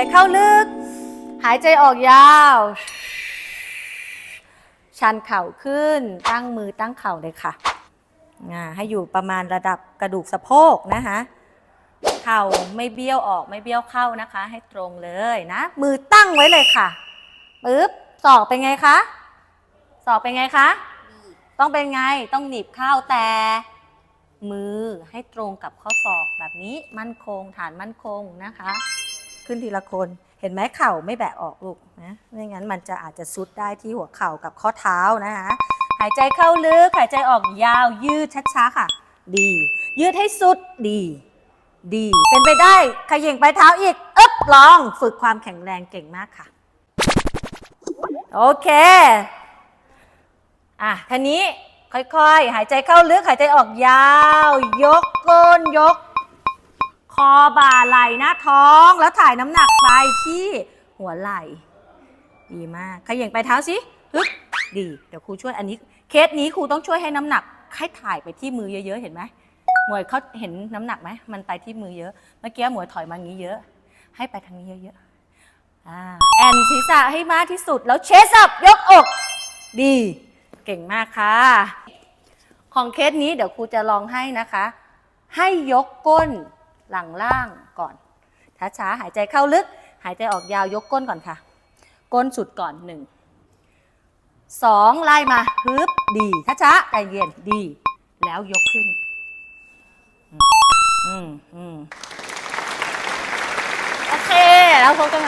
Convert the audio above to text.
ใจเข้าลึก หายใจออกยาว ชันเข่าขึ้น ตั้งมือตั้งเข่าเลยค่ะ ให้อยู่ประมาณระดับกระดูกสะโพกนะคะ เข่าไม่เบี้ยวออกไม่เบี้ยวเข้านะคะ ให้ตรงเลยนะ มือตั้งไว้เลยค่ะปึ๊บศอกเป็นไงคะศอกเป็นไงคะ ต้องเป็นไง ต้องหนีบเข้าแต่มือให้ตรงกับข้อศอกแบบนี้มั่นคงฐานมั่นคงนะคะ ขึ้นทีละคน เห็นไหมเข่าไม่แบะออกลูกนะไม่งั้นมันจะอาจจะซุดได้ที่หัวเข่ากับข้อเท้านะคะหายใจเข้าลึกหายใจออกยาวยืดช้าๆค่ะ ดี ยืดให้สุดดี ดี เป็นไปได้ขย่งไปเท้าอีกอึ๊บลองฝึกความแข็งแรงเก่งมากค่ะ โอเคอะทีนี้ค่อยๆ หายใจเข้าลึกหายใจออกยาว ยกก้นยก คอบ่าไหล่หน้าท้องแล้วถ่ายน้ำหนักไปที่หัวไหล่ ดีมากขย่งไปเท้าสิฮึบดี เดี๋ยวครูช่วยอันนี้ เคสนี้ครูต้องช่วยให้น้ำหนักให้ถ่ายไปที่มือเยอะๆ เห็นไหมหมวยเขาเห็นน้ำหนักไหมมันไปที่มือเยอะ เมื่อกี้หมวยถอยมางี้เยอะ ให้ไปทางนี้เยอะๆอ่าแอนศีรษะให้มากที่สุดแล้วเชสอัพยกอก ดี เก่งมากค่ะ ของเคสนี้เดี๋ยวครูจะลองให้นะคะ ให้ยกก้น หลังล่างก่อน ช้าๆ หายใจเข้าลึก หายใจออกยาวยกก้นก่อนค่ะ ก้นสุดก่อนหนึ่งสองไล่มาฮึบดีช้าๆใจเย็นดี แล้วยกขึ้น อืมอืมโอเค แล้วพบกันใหม่